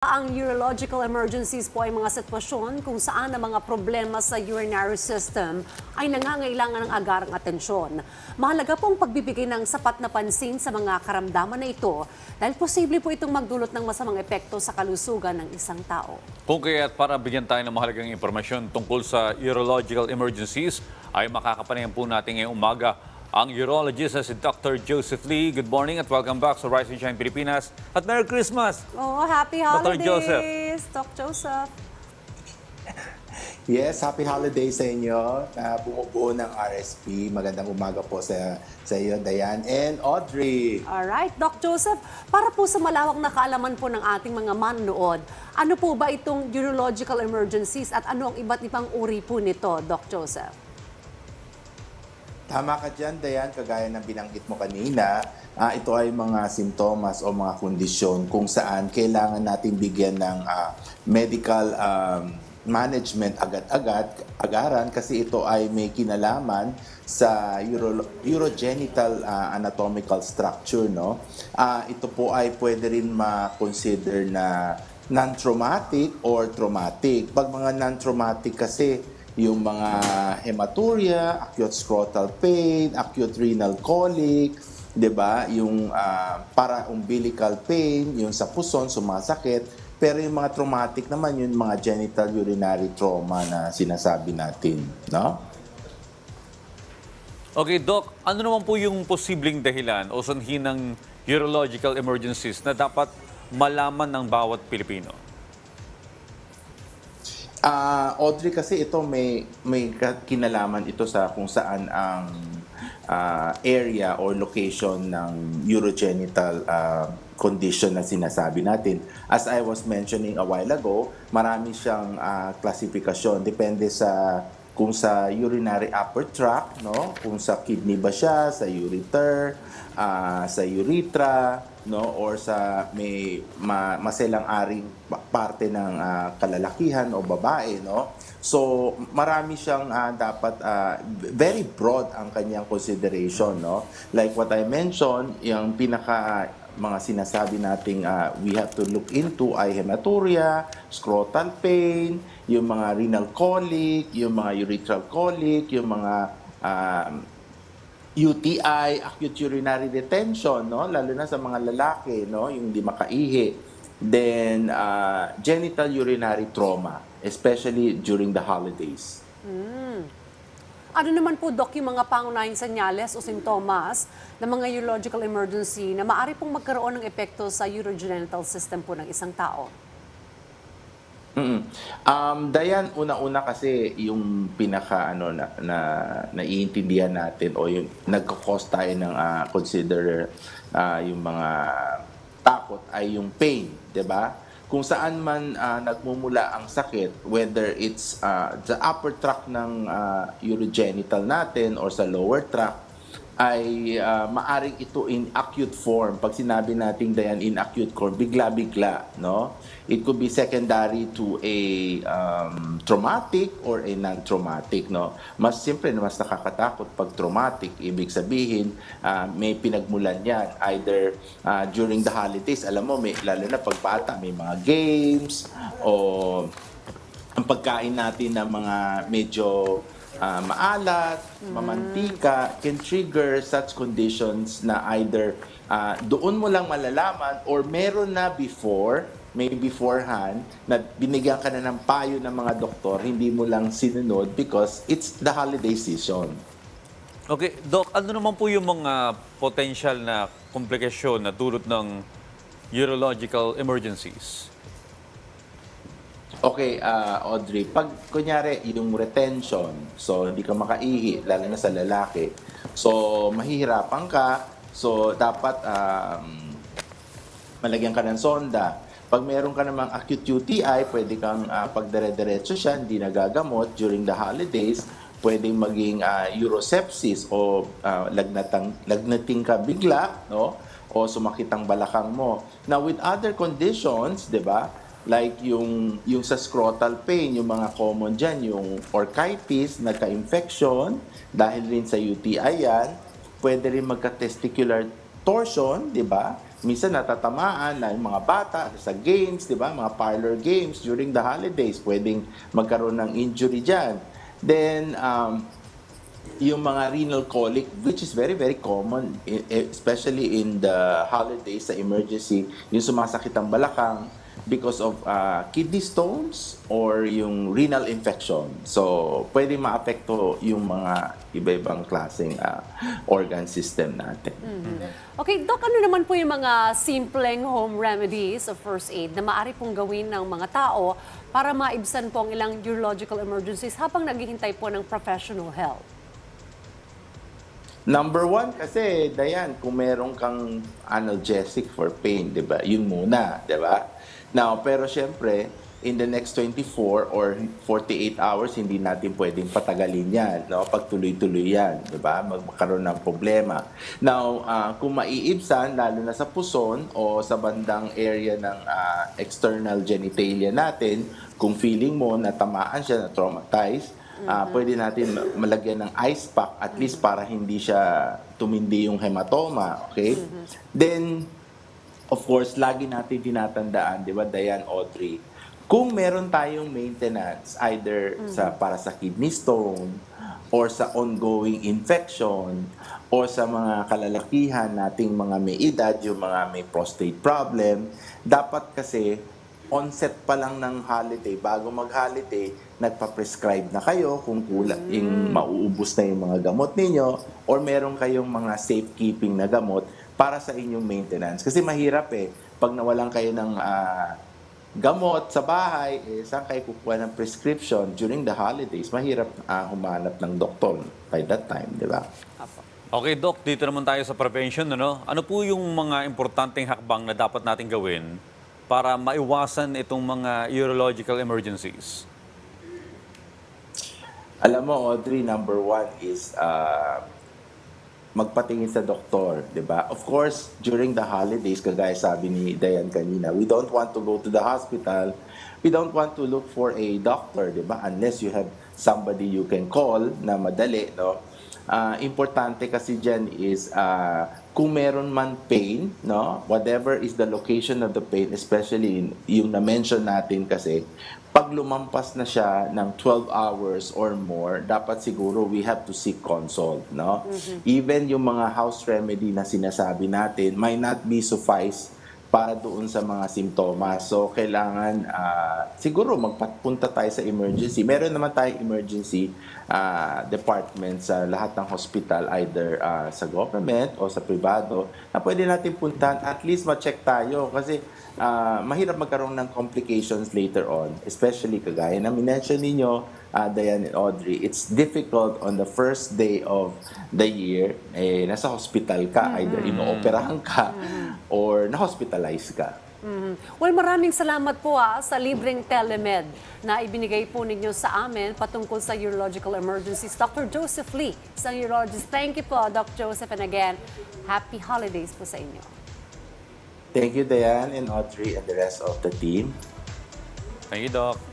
Ang urological emergencies po ay mga sitwasyon kung saan ang mga problema sa urinary system ay nangangailangan ng agarang atensyon. Mahalaga pong pagbibigay ng sapat na pansin sa mga karamdaman na ito dahil posible po itong magdulot ng masamang epekto sa kalusugan ng isang tao. Kung kaya't para bigyan tayo ng mahalagang impormasyon tungkol sa urological emergencies, ay makakapanayan po natin ngayong umaga ang urologist na si Dr. Joseph Lee. Good morning at welcome back sa Rise and Shine Pilipinas. At Merry Christmas! Oh, happy Dr. holidays, Joseph. Doc Joseph. Yes, happy holidays sa inyo na bumubuo ng RSP. Magandang umaga po sa, sa iyo, Diane and Audrey. Alright, Doc Joseph, para po sa malawak na kaalaman po ng ating mga manonood, ano po ba itong urological emergencies at ano ang iba't ibang uri po nito, Doc Joseph? Tama ka dyan, Diane, kagaya ng binanggit mo kanina. ah, ito ay mga simptomas o mga kondisyon kung saan kailangan natin bigyan ng ah, medical um, management agad-agad, agaran, kasi ito ay may kinalaman sa uro- urogenital ah, anatomical structure. No? Ah, ito po ay pwede rin ma-consider na non-traumatic or traumatic. Pag mga non-traumatic kasi, yung mga hematuria, acute scrotal pain, acute renal colic, 'di ba? Yung ah, para umbilical pain, yung sa puson sumasakit, pero yung mga traumatic naman yung mga genital urinary trauma na sinasabi natin, no? Okay, Doc, ano naman po yung posibleng dahilan o sanhi ng urological emergencies na dapat malaman ng bawat Pilipino? Ah, Audrey kasi ito may may kinalaman ito sa kung saan ang ah, area or location ng urogenital ah, condition na sinasabi natin. As I was mentioning a while ago, marami siyang ah, klasifikasyon depende sa kung sa urinary upper tract, no? Kung sa kidney ba siya, sa ureter, ah, sa urethra, no? Or sa may ma, maselang-aring pa- parte ng ah, kalalakihan o babae, no? So, marami siyang ah, dapat ah, very broad ang kanyang consideration, no? Like what I mentioned, yung pinaka mga sinasabi nating ah, we have to look into ay hematuria, scrotal pain, yung mga renal colic, yung mga urethral colic, yung mga um, UTI, acute urinary retention, no? Lalo na sa mga lalaki, no? Yung di makaihi. Then, uh, genital urinary trauma, especially during the holidays. Ano naman po, Doc, yung mga pangunahing senyales o sintomas ng mga urological emergency na maaari pong magkaroon ng epekto sa urogenital system po ng isang tao? Mm. Um, Dayan, una-una kasi yung pinaka ano na, na naiintindihan natin o yung nagko-cause tayo ng ah, consider ah, yung mga takot ay yung pain, 'di ba? Kung saan man ah, nagmumula ang sakit, whether it's ah, the upper tract ng ah, urogenital natin or sa lower tract, ay ah, maaring ito in acute form. Pag sinabi natin dayan in acute form, bigla-bigla, no? It could be secondary to a um, traumatic or a non-traumatic, no? Mas siyempre mas nakakatakot pag traumatic. Ibig sabihin, ah, may pinagmulan yan. Either ah, during the holidays, alam mo, may, lalo na pag bata, may mga games o ang pagkain natin ng mga medyo ah, maalat, mamantika, can trigger such conditions na either ah, doon mo lang malalaman or meron na before, may beforehand, na binigyan ka na ng payo ng mga doktor, hindi mo lang sinunod because it's the holiday season. Okay, Doc, ano naman po yung mga potential na komplikasyon na dulot ng urological emergencies? Okay, ah, Audrey, pag kunyari yung retention, so hindi ka makaihi, lalo na sa lalaki, so mahihirapan ka, so dapat um, malagyan ka ng sonda. Pag meron ka namang acute UTI, pwede kang uh, pagdire-diretso siya, hindi nagagamot during the holidays, pwedeng maging ah, urosepsis o ah, lagnatang, lagnating ka bigla, no? O sumakit ang balakang mo. Now, with other conditions, di ba? Like yung, yung sa scrotal pain, yung mga common dyan, yung orchitis, nagka-infection, dahil rin sa UTI yan, pwede rin magka-testicular torsion, di ba? minsan natatamaan na yung mga bata sa games, di ba? Mga parlor games during the holidays, pwedeng magkaroon ng injury dyan. Then, um, yung mga renal colic, which is very, very common, e- e- especially in the holidays sa emergency, yung sumasakit ang balakang because of uh, kidney stones or yung renal infection. So, pwede maapekto yung mga iba-ibang klaseng uh, organ system natin. Okay, Doc, ano naman po yung mga simpleng home remedies of first aid na maaari pong gawin ng mga tao para maibsan po ang ilang urological emergencies habang naghihintay po ng professional help? Number one, kasi, Dayan, kung meron kang analgesic for pain, di ba? Yun muna, di ba? Now, pero syempre, in the next 24 or 48 hours, hindi natin pwedeng patagalin yan, no? Pag tuloy-tuloy yan, di ba? Magkakaroon ng problema. Now, ah, kung maiibsan, lalo na sa puson o sa bandang area ng ah, external genitalia natin, kung feeling mo na tamaan siya, na traumatized, Ah, pwede natin ma- malagyan ng ice pack at least para hindi siya tumindi yung hematoma, okay? Then, of course, lagi natin tinatandaan, di ba, Diane Audrey, kung meron tayong maintenance either sa para sa kidney stone or sa ongoing infection or sa mga kalalakihan nating mga may edad, yung mga may prostate problem, dapat kasi onset pa lang ng holiday, bago mag-holiday, nagpa-prescribe na kayo kung kulang, yung mauubos na yung mga gamot ninyo or meron kayong mga safekeeping na gamot para sa inyong maintenance. Kasi mahirap eh, pag nawalan kayo ng ah, gamot sa bahay, eh, saan kayo kukuha ng prescription during the holidays? Mahirap ah, humanap ng doktor by that time, di ba? Okay, Doc, dito naman tayo sa prevention. Ano, ano po yung mga importanteng hakbang na dapat natin gawin para maiwasan itong mga urological emergencies? Alam mo, Audrey, number one is uh, magpatingin sa doktor, di ba? Of course, during the holidays, kagaya sabi ni Dayan kanina, we don't want to go to the hospital. We don't want to look for a doctor, di ba? Unless you have somebody you can call na madali, no? Ah, importante kasi dyan is ah, kung meron man pain, no? Whatever is the location of the pain, especially in- yung na-mention natin kasi, pag lumampas na siya ng 12 hours or more, dapat siguro we have to seek consult, no? Even yung mga house remedy na sinasabi natin might not be suffice para doon sa mga simptomas. So, kailangan ah, siguro magpapunta tayo sa emergency. Meron naman tayong emergency ah, department sa lahat ng hospital, either ah, sa government o sa privado, na pwede natin puntahan. At least ma-check tayo kasi ah, mahirap magkaroon ng complications later on. Especially kagaya na minention ninyo, uh, Diane and Audrey, it's difficult on the first day of the year, eh, nasa hospital ka, either inooperahan ka or na-hospitalize ka. Mhm. Well, maraming salamat po ah, sa libreng telemed na ibinigay po ninyo sa amin patungkol sa urological emergencies. Dr. Joseph Lee, isang urologist. Thank you po, Dr. Joseph. And again, happy holidays po sa inyo. Thank you, Diane and Audrey and the rest of the team. Thank you, Doc.